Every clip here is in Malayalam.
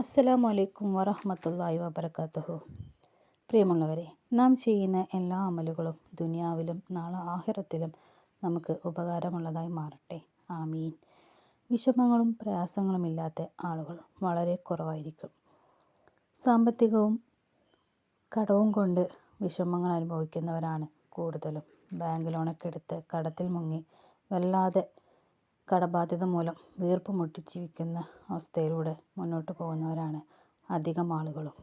അസ്സലാമു അലൈക്കും വറഹ്മത്തുള്ളാഹി വബറകാതുഹു പ്രിയമുള്ളവരെ നാം ചെയ്യുന്ന എല്ലാ അമലുകളും ദുനിയാവിലും നാളെ ആഹിറത്തിലും നമുക്ക് ഉപകാരമുള്ളതായി മാറട്ടെ. ആമീൻ. വിഷമങ്ങളും പ്രയാസങ്ങളും ഇല്ലാത്ത ആളുകൾ വളരെ കുറവായിരിക്കും. സാമ്പത്തികവും കടവും കൊണ്ട് വിഷമങ്ങൾ അനുഭവിക്കുന്നവരാണ് കൂടുതലും. ബാങ്ക് ലോണൊക്കെ എടുത്ത് കടത്തിൽ മുങ്ങി വല്ലാതെ കടബാധ്യത മൂലം വീർപ്പ് മുട്ടി ജീവിക്കുന്ന അവസ്ഥയിലൂടെ മുന്നോട്ട് പോകുന്നവരാണ് അധികം ആളുകളും.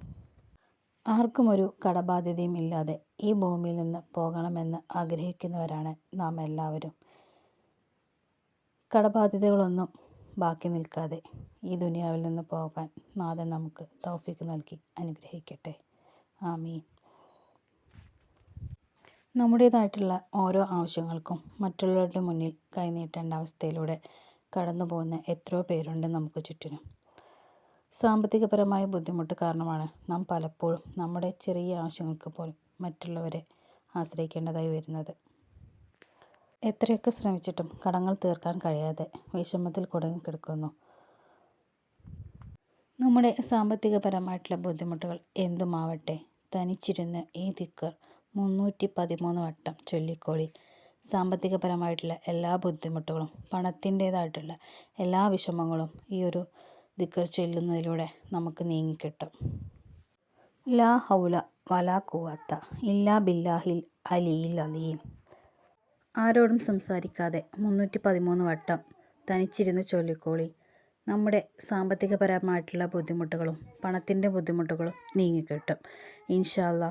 ആർക്കും ഒരു കടബാധ്യതയും ഇല്ലാതെ ഈ ഭൂമിയിൽ നിന്ന് പോകണമെന്ന് ആഗ്രഹിക്കുന്നവരാണ് നാം എല്ലാവരും. കടബാധ്യതകളൊന്നും ബാക്കി നിൽക്കാതെ ഈ ദുനിയാവിൽ നിന്ന് പോകാൻ നാഥൻ നമുക്ക് തൗഫീക്ക് നൽകി അനുഗ്രഹിക്കട്ടെ. ആമീൻ. നമ്മുടേതായിട്ടുള്ള ഓരോ ആവശ്യങ്ങൾക്കും മറ്റുള്ളവരുടെ മുന്നിൽ കൈനീട്ടേണ്ട അവസ്ഥയിലൂടെ കടന്നു പോകുന്ന എത്രയോ പേരുണ്ട് നമുക്ക് ചുറ്റിനും. സാമ്പത്തികപരമായ ബുദ്ധിമുട്ട് കാരണമാണ് നാം പലപ്പോഴും നമ്മുടെ ചെറിയ ആവശ്യങ്ങൾക്ക് പോലും മറ്റുള്ളവരെ ആശ്രയിക്കേണ്ടതായി വരുന്നത്. എത്രയൊക്കെ ശ്രമിച്ചിട്ടും കടങ്ങൾ തീർക്കാൻ കഴിയാതെ വിഷമത്തിൽ കുടുങ്ങിക്കിടക്കുന്നു നമ്മുടെ സാമ്പത്തികപരമായിട്ടുള്ള ബുദ്ധിമുട്ടുകൾ എന്തുമാവട്ടെ തനിച്ചിരുന്ന് ഈ ദിക്കർ മുന്നൂറ്റി പതിമൂന്ന് വട്ടം ചൊല്ലിക്കോളി. സാമ്പത്തികപരമായിട്ടുള്ള എല്ലാ ബുദ്ധിമുട്ടുകളും പണത്തിന്റേതായിട്ടുള്ള എല്ലാ വിഷമങ്ങളും ഈ ഒരു ദിക്കർ ചൊല്ലുന്നതിലൂടെ നമുക്ക് നീങ്ങിക്കിട്ടും. ലാ ഹൗല വലാ കുവാത്ത ഇല്ലാ ബില്ലാഹിൽ അലിയിൽ അലീം. ആരോടും സംസാരിക്കാതെ മുന്നൂറ്റി പതിമൂന്ന് വട്ടം തനിച്ചിരുന്ന് ചൊല്ലിക്കോളി. നമ്മുടെ സാമ്പത്തികപരമായിട്ടുള്ള ബുദ്ധിമുട്ടുകളും പണത്തിന്റെ ബുദ്ധിമുട്ടുകളും നീങ്ങിക്കിട്ടും. ഇൻഷാല്ല